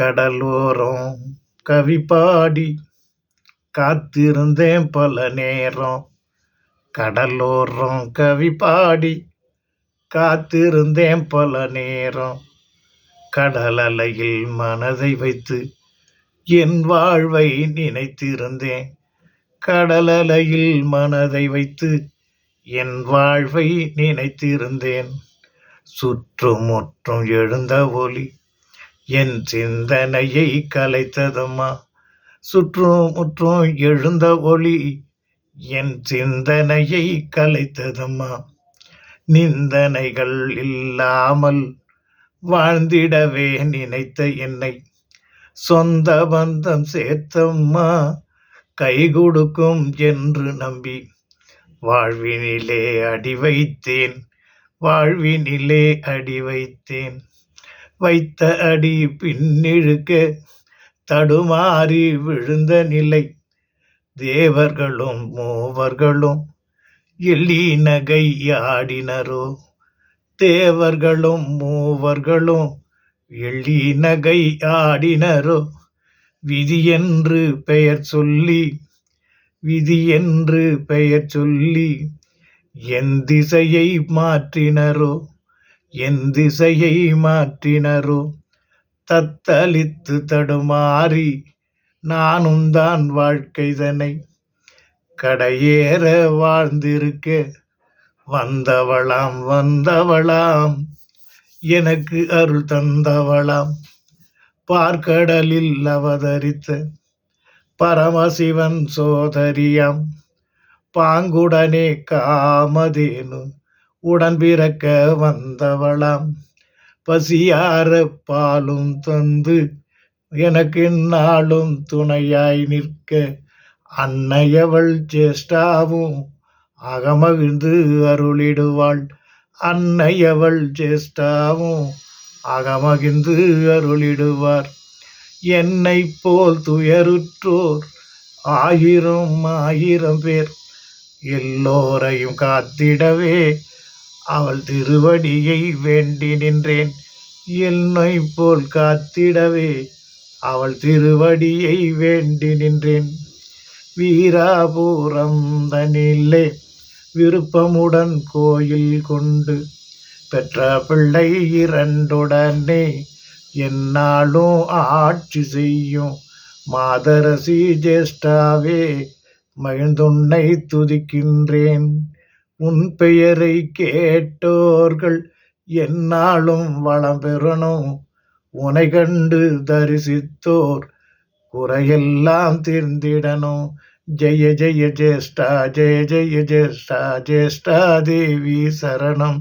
கடலோரம் கவி பாடி காத்திருந்தேன் பல நேரம். கடலோரம் கவி பாடி காத்திருந்தேன் பல நேரம். கடல் அலையில் மனதை வைத்து என் வாழ்வை நினைத்திருந்தேன். கடல் அலையில் மனதை வைத்து என் வாழ்வை நினைத்திருந்தேன். சுற்றுமுற்றும் எழுந்த ஒலி என் சிந்தனையை கலைத்ததம்மா சுற்றும் முற்றும் எழுந்த ஒளி என் சிந்தனையை கலைத்ததம்மா நிந்தனைகள் இல்லாமல் வாழ்ந்திடவே நினைத்த என்னை சொந்த பந்தம் சேர்த்தம்மா? கை கொடுக்கும் என்று நம்பி வாழ்வினிலே அடி வைத்தேன். வாழ்வினிலே அடி வைத்தேன். வைத்த அடி பின்னிழுக்க தடுமாறி விழுந்த நிலை. தேவர்களும் மூவர்களும் எள்ளி நகையாடினரோ ஆடினரோ தேவர்களும் மூவர்களும் எள்ளி நகையாடினரோ ஆடினரோ விதி என்று பெயர் சொல்லி விதி என்று பெயர் சொல்லி என் திசையை மாற்றினரோ. என் திசையை மாற்றினரோ? தத்தளித்து தடுமாறி நானும் தான் வாழ்க்கைதனை கடையேற வாழ்ந்திருக்க வந்தவளாம் வந்தவளாம் எனக்கு அருள் தந்தவளாம். பார்க்கடலில் அவதரித்த பரமசிவன் சோதரியாம். பாங்குடனே காமதேனு உடன் பிறக்க வந்தவளாம். பசியார பாலும் தந்து எனக்கு நாளும் துணையாய் நிற்க அன்னையவள் ஜேஷ்டாவும் அகமகிழ்ந்து அருளிடுவாள். அன்னையவள் ஜேஷ்டாவும் அகமகிழ்ந்து அருளிடுவார். என்னை போல் துயருற்றோர் ஆயிரம் ஆயிரம் பேர் எல்லோரையும் காத்திடவே அவள் திருவடியை வேண்டி நின்றேன். என்னை போல் காத்திடவே அவள் திருவடியை வேண்டி நின்றேன். வீராபுரம் தனிலே விருப்பமுடன் கோயில் கொண்டு பெற்ற பிள்ளை இரண்டுடனே என்னாலும் ஆட்சி செய்யும். மாதரசி ஜேஷ்டாவே மகிழ்ந்துன்னை துதிக்கின்றேன். உன் பெயரை கேட்டோர்கள் என்னாலும் வளம் பெறணும். உனை கண்டு தரிசித்தோர் குறையெல்லாம் தீர்ந்திடணும். ஜெய ஜெய ஜேஷ்டா ஜெய ஜெய ஜேஷ்டா ஜேஷ்டா தேவி சரணம்.